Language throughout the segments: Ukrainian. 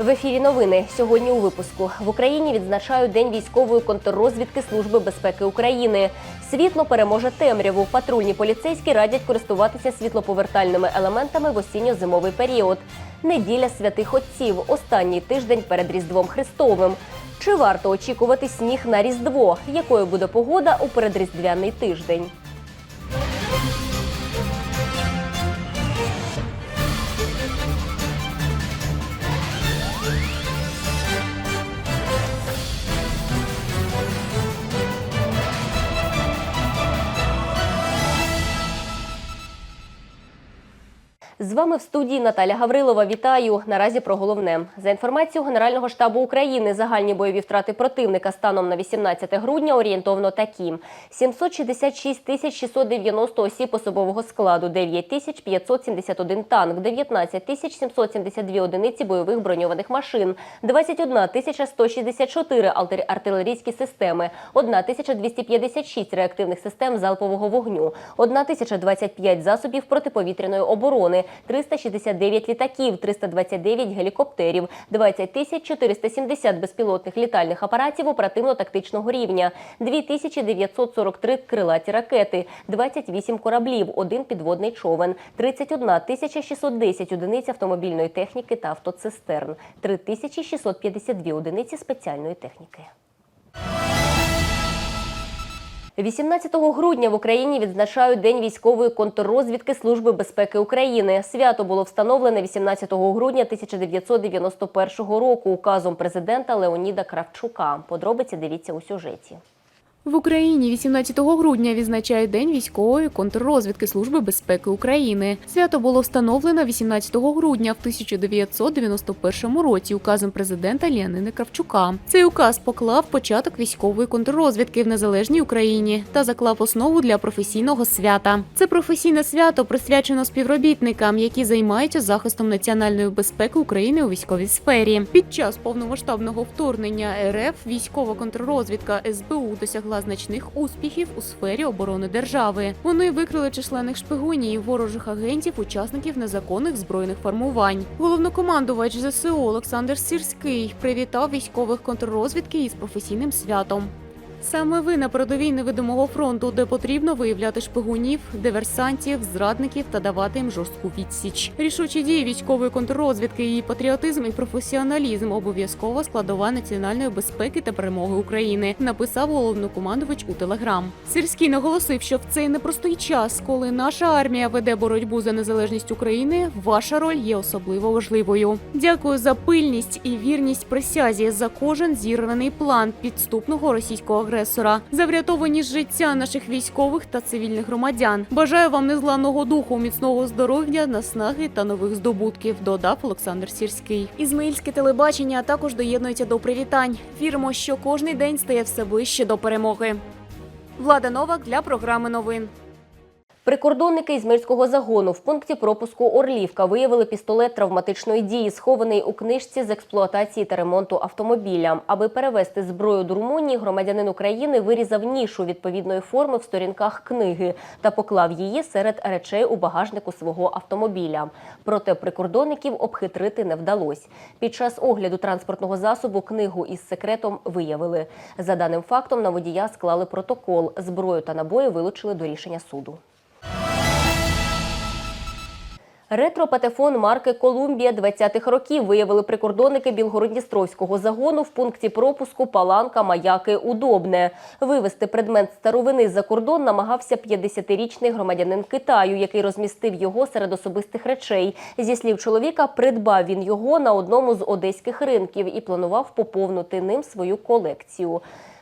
В ефірі новини сьогодні у випуску в Україні відзначають День військової контррозвідки Служби безпеки України. Світло переможе темряву. Патрульні поліцейські радять користуватися світлоповертальними елементами в осінньо-зимовий період. Неділя святих отців. Останній тиждень перед Різдвом Христовим. Чи варто очікувати сніг на Різдво? Якою буде погода у передріздвяний тиждень? З вами в студії Наталя Гаврилова. Вітаю. Наразі про головне. За інформацією Генерального штабу України, загальні бойові втрати противника станом на 18 грудня орієнтовно такі: 766 тисяч 690 осіб особового складу, 9 тисяч 571 танк, 19 тисяч 772 одиниці бойових броньованих машин, 21 тисяча 164 артиль- артилерійські системи, 1 тисяча 256 реактивних систем залпового вогню, 1 тисяча 25 засобів протиповітряної оборони, 369 літаків, 329 гелікоптерів, 20 тисяч 470 безпілотних літальних апаратів оперативно-тактичного рівня, 2943 крилаті ракети, 28 кораблів, один підводний човен, 31 тисяча 610 одиниць автомобільної техніки та автоцистерн, 3652 одиниці спеціальної техніки. 18 грудня в Україні відзначають День військової контррозвідки Служби безпеки України. Свято було встановлене 18 грудня 1991 року указом президента Леоніда Кравчука. Подробиці дивіться у сюжеті. В Україні 18 грудня відзначають День військової контррозвідки Служби безпеки України. Свято було встановлено 18 грудня в 1991 році указом президента Леонида Кравчука. Цей указ поклав початок військової контррозвідки в незалежній Україні та заклав основу для професійного свята. Це професійне свято присвячено співробітникам, які займаються захистом національної безпеки України у військовій сфері. Під час повномасштабного вторгнення РФ військова контррозвідка СБУ досягла значних успіхів у сфері оборони держави. Вони викрили численних шпигунів, ворожих агентів, учасників незаконних збройних формувань. Головнокомандувач ЗСУ Олександр Сірський привітав військових контррозвідки із професійним святом. Саме ви на передовій невидимого фронту, де потрібно виявляти шпигунів, диверсантів, зрадників та давати їм жорстку відсіч. Рішучі дії військової контррозвідки, її патріотизм і професіоналізм обов'язкова складова національної безпеки та перемоги України. Написав головнокомандувач у телеграм. Сирський наголосив, що в цей непростий час, коли наша армія веде боротьбу за незалежність України, ваша роль є особливо важливою. Дякую за пильність і вірність присязі за кожен зірваний план підступного російського агресора, за життя наших військових та цивільних громадян. Бажаю вам незламного духу, міцного здоров'я, наснаги та нових здобутків. Додав Олександр Сірський. Ізмаїльське телебачення також доєднується до привітань. Віримо, що кожний день стає все ближче до перемоги. Влада Новак для програми новин. Прикордонники Ізмирського загону в пункті пропуску Орлівка виявили пістолет травматичної дії, схований у книжці з експлуатації та ремонту автомобіля. Аби перевезти зброю до Румунії, громадянин України вирізав нішу відповідної форми в сторінках книги та поклав її серед речей у багажнику свого автомобіля. Проте прикордонників обхитрити не вдалося. Під час огляду транспортного засобу книгу із секретом виявили. За даним фактом на водія склали протокол. Зброю та набої вилучили до рішення суду. Ретро-патефон марки Колумбія 20-х років виявили прикордонники Білгородністровського загону в пункті пропуску Паланка Маяки Удобне. Вивезти предмет старовини за кордон намагався 50-річний громадянин Китаю, який розмістив його серед особистих речей. Зі слів чоловіка, придбав він його на одному з одеських ринків і планував поповнити ним свою колекцію.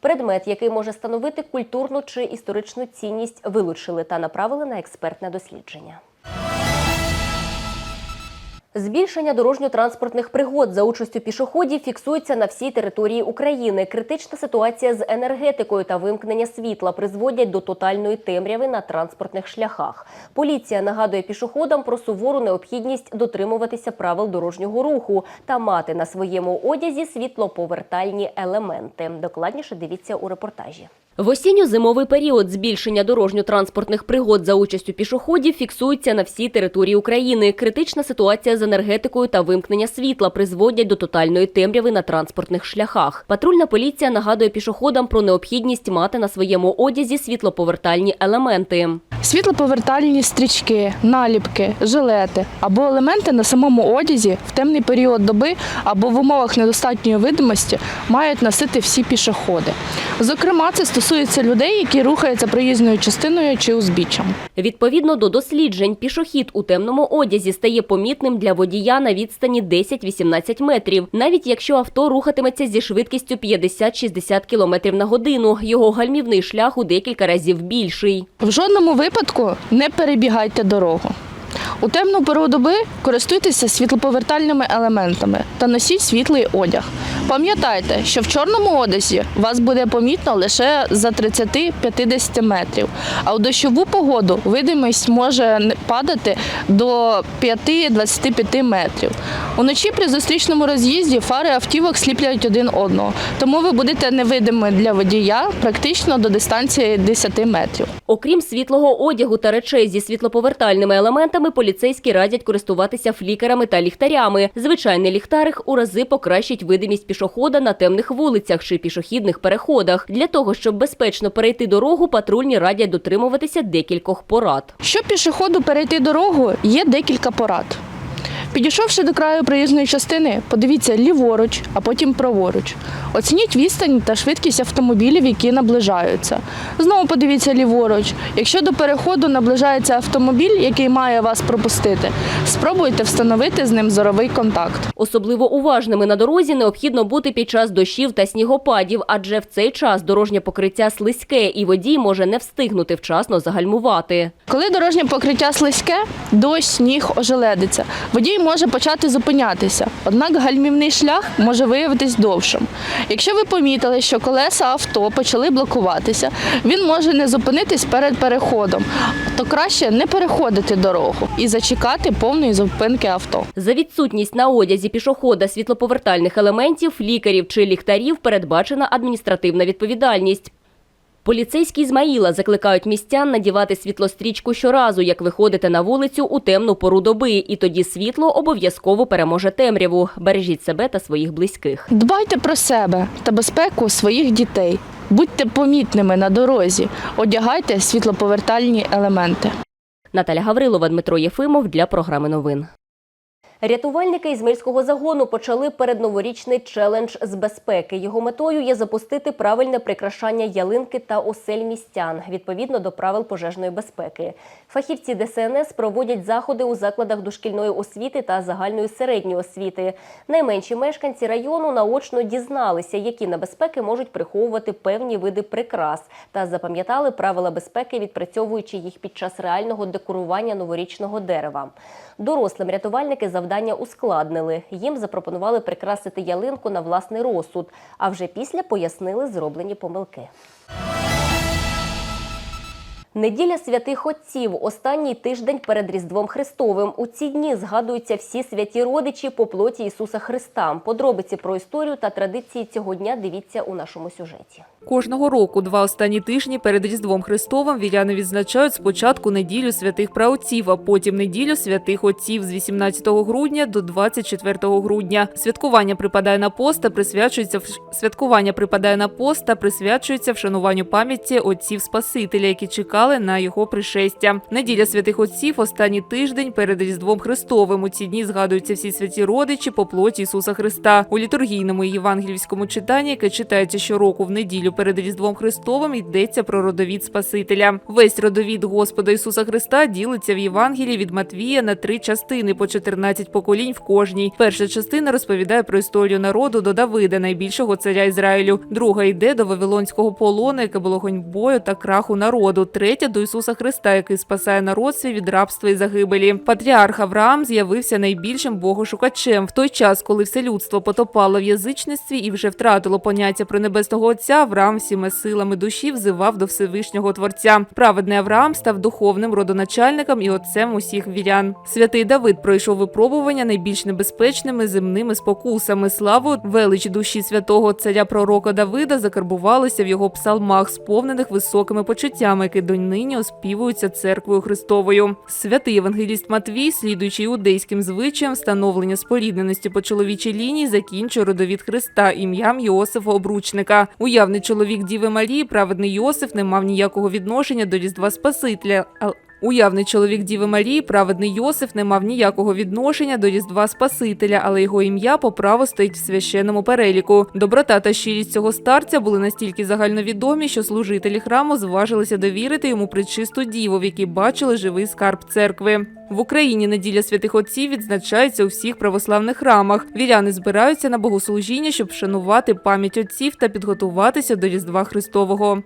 Предмет, який може становити культурну чи історичну цінність, вилучили та направили на експертне дослідження. Збільшення дорожньо-транспортних пригод за участю пішоходів фіксується на всій території України. Критична ситуація з енергетикою та вимкнення світла призводять до тотальної темряви на транспортних шляхах. Поліція нагадує пішоходам про сувору необхідність дотримуватися правил дорожнього руху та мати на своєму одязі світлоповертальні елементи. Докладніше дивіться у репортажі. В осінньо-зимовий період збільшення дорожньо-транспортних пригод за участю пішоходів фіксується на всій території України. Критична ситуація з енергетикою та вимкнення світла призводять до тотальної темряви на транспортних шляхах. Патрульна поліція нагадує пішоходам про необхідність мати на своєму одязі світлоповертальні елементи. Світлоповертальні стрічки, наліпки, жилети або елементи на самому одязі в темний період доби або в умовах недостатньої видимості мають носити всі пішоходи. Зокрема, це стосується людей, які рухаються проїзною частиною чи узбіччям. Відповідно до досліджень, пішохід у темному одязі стає помітним для водія на відстані 10-18 метрів, навіть якщо авто рухатиметься зі швидкістю 50-60 км на годину. Його гальмівний шлях у декілька разів більший. В жодному випадку не перебігайте дорогу. У темну пору доби користуйтеся світлоповертальними елементами та носіть світлий одяг. Пам'ятайте, що в чорному одязі вас буде помітно лише за 30-50 метрів, а у дощову погоду видимість може падати до 5-25 метрів. Уночі при зустрічному роз'їзді фари автівок сліплять один одного, тому ви будете невидимі для водія практично до дистанції 10 метрів. Окрім світлого одягу та речей зі світлоповертальними елементами, поліцейські радять користуватися флікерами та ліхтарями. Звичайний ліхтарик у рази покращить видимість пішохода на темних вулицях чи пішохідних переходах. Для того, щоб безпечно перейти дорогу, патрульні радять дотримуватися декількох порад. Щоб пішоходу перейти дорогу, є декілька порад. Підійшовши до краю проїзної частини, подивіться ліворуч, а потім праворуч. Оцініть відстань та швидкість автомобілів, які наближаються. Знову подивіться ліворуч. Якщо до переходу наближається автомобіль, який має вас пропустити, спробуйте встановити з ним зоровий контакт. Особливо уважними на дорозі необхідно бути під час дощів та снігопадів, адже в цей час дорожнє покриття слизьке і водій може не встигнути вчасно загальмувати. Коли дорожнє покриття слизьке, дощ, сніг ожеледиться. Водій може почати зупинятися, однак гальмівний шлях може виявитись довшим. Якщо ви помітили, що колеса авто почали блокуватися, він може не зупинитись перед переходом, то краще не переходити дорогу і зачекати повної зупинки авто. За відсутність на одязі пішохода світлоповертальних елементів, лікарів чи ліхтарів передбачена адміністративна відповідальність. Поліцейські Ізмаїла закликають містян надівати світлострічку щоразу, як виходите на вулицю у темну пору доби, і тоді світло обов'язково переможе темряву. Бережіть себе та своїх близьких. Дбайте про себе та безпеку своїх дітей. Будьте помітними на дорозі, одягайте світлоповертальні елементи. Наталя Гаврилова, Дмитро Єфимов для програми новин. Рятувальники Ізмельського загону почали передноворічний челендж з безпеки. Його метою є запустити правильне прикрашання ялинки та осель містян відповідно до правил пожежної безпеки. Фахівці ДСНС проводять заходи у закладах дошкільної освіти та загальної середньої освіти. Найменші мешканці району наочно дізналися, які небезпеки можуть приховувати певні види прикрас, та запам'ятали правила безпеки, відпрацьовуючи їх під час реального декорування новорічного дерева. Дорослим рятувальники завдання ускладнили. Їм запропонували прикрасити ялинку на власний розсуд, а вже після пояснили зроблені помилки. Неділя святих отців останній тиждень перед Різдвом Христовим. У ці дні згадуються всі святі родичі по плоті Ісуса Христа. Подробиці про історію та традиції цього дня дивіться у нашому сюжеті. Кожного року, два останні тижні перед Різдвом Христовим, віряни відзначають спочатку неділю святих праотців, а потім неділю святих отців з 18 грудня до 24 грудня. Святкування припадає на пост та присвячується в- святкування припадає на пост та присвячується вшануванню пам'яті отців Спасителя, які чекали на його пришестя. Неділя святих отців останній тиждень перед Різдвом Христовим. У ці дні згадуються всі святі родичі по плоті Ісуса Христа. У літургійному і євангельському читанні, яке читається щороку в неділю перед Різдвом Христовим, йдеться про родовід Спасителя. Весь родовід Господа Ісуса Христа ділиться в Євангелії від Матвія на три частини по 14 поколінь в кожній. Перша частина розповідає про історію народу до Давида, найбільшого царя Ізраїлю. Друга йде до Вавилонського полону, яке було гоньбою та краху народу. Третя до Ісуса Христа, який спасає народ свій від рабства і загибелі. Патріарх Авраам з'явився найбільшим богошукачем в той час, коли все людство потопало в язичництві і вже втратило поняття про небесного отця. Авраам всіми силами душі взивав до Всевишнього Творця. Праведний Авраам став духовним родоначальником і отцем усіх вірян. Святий Давид пройшов випробування найбільш небезпечними земними спокусами. Славу велич душі святого царя пророка Давида закарбувалися в його псалмах, сповнених високими почуттями, які донині оспівуються церквою Христовою. Святий євангеліст Матвій, слідуючи іудейським звичаям встановлення спорідненості по чоловічій лінії, закінчує родовід Христа ім'ям Йосифа Обручника. Уявний чоловік Діви Марії, праведний Йосиф, не мав ніякого відношення до Різдва Спасителя. Уявний чоловік Діви Марії, праведний Йосиф, не мав ніякого відношення до Різдва Спасителя, але його ім'я по праву стоїть в священному переліку. Доброта та щирість цього старця були настільки загальновідомі, що служителі храму зважилися довірити йому причисту діву, в якій бачили живий скарб церкви. В Україні неділя святих отців відзначається у всіх православних храмах. Віряни збираються на богослужіння, щоб вшанувати пам'ять отців та підготуватися до Різдва Христового.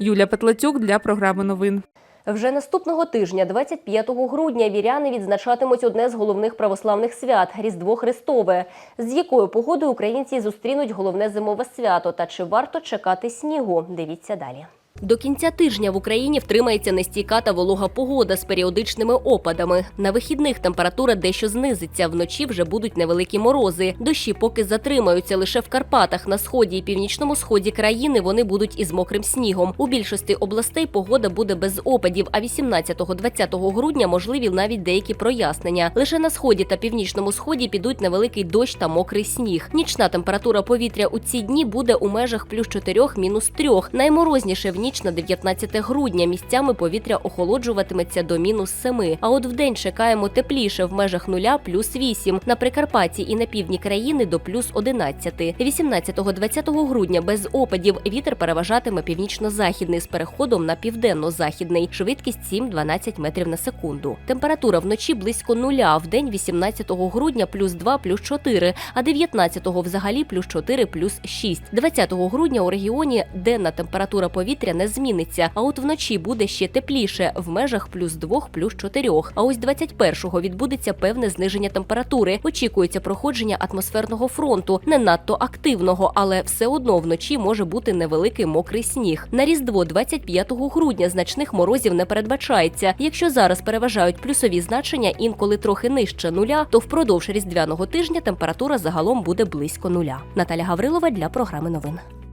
Юля Петлацюк для програми новин. Вже наступного тижня, 25 грудня, віряни відзначатимуть одне з головних православних свят Різдво Христове. З якою погодою українці зустрінуть головне зимове свято та чи варто чекати снігу? Дивіться далі. До кінця тижня в Україні втримається нестійка та волога погода з періодичними опадами. На вихідних температура дещо знизиться. Вночі вже будуть невеликі морози. Дощі поки затримаються лише в Карпатах. На сході і північному сході країни вони будуть із мокрим снігом. У більшості областей погода буде без опадів. А 18-20 грудня можливі навіть деякі прояснення. Лише на сході та північному сході підуть невеликий дощ та мокрий сніг. Нічна температура повітря у ці дні буде у межах плюс 4, мінус 3. Найморозніше в ніч на 19 грудня. Місцями повітря охолоджуватиметься до мінус 7. А от вдень чекаємо тепліше в межах нуля плюс 8. На Прикарпатті і на півдні країни до плюс 11. 18-20 грудня без опадів вітер переважатиме північно-західний з переходом на південно-західний. Швидкість 7-12 метрів на секунду. Температура вночі близько нуля. В день 18 грудня плюс 2, плюс 4, а 19-го взагалі плюс 4, плюс 6. 20 грудня у регіоні денна температура повітря не зміниться, а от вночі буде ще тепліше в межах плюс 2, плюс 4. А ось 21-го відбудеться певне зниження температури. Очікується проходження атмосферного фронту, не надто активного, але все одно вночі може бути невеликий мокрий сніг. На різдво 25 грудня значних морозів не передбачається. Якщо зараз переважають плюсові значення, інколи трохи нижче нуля, то впродовж різдвяного тижня температура загалом буде близько нуля. Наталя Гаврилова для програми новин.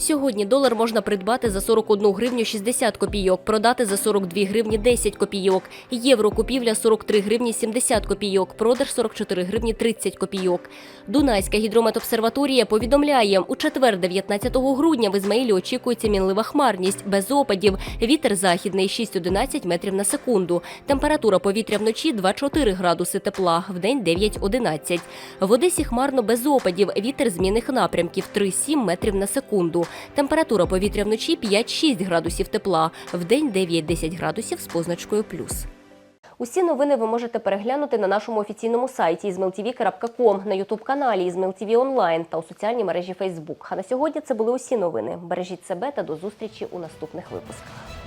Сьогодні долар можна придбати за 41 гривню 60 копійок, продати за 42 гривні 10 копійок. Євро купівля 43 гривні 70 копійок, продаж 44 гривні 30 копійок. Дунайська гідрометобсерваторія повідомляє, у четвер, 19 грудня, в Ізмаїлі очікується мінлива хмарність, без опадів. Вітер західний 6-11 метрів на секунду. Температура повітря вночі 2-4 градуси тепла, вдень 9-11. В Одесі хмарно без опадів, вітер змінних напрямків 3-7 метрів на секунду. Температура повітря вночі 5-6 градусів тепла, вдень 9-10 градусів з позначкою плюс. Усі новини ви можете переглянути на нашому офіційному сайті izmailtv.com, на ютуб-каналі ізмилтіві онлайн та у соціальній мережі Facebook. А на сьогодні це були усі новини. Бережіть себе та до зустрічі у наступних випусках.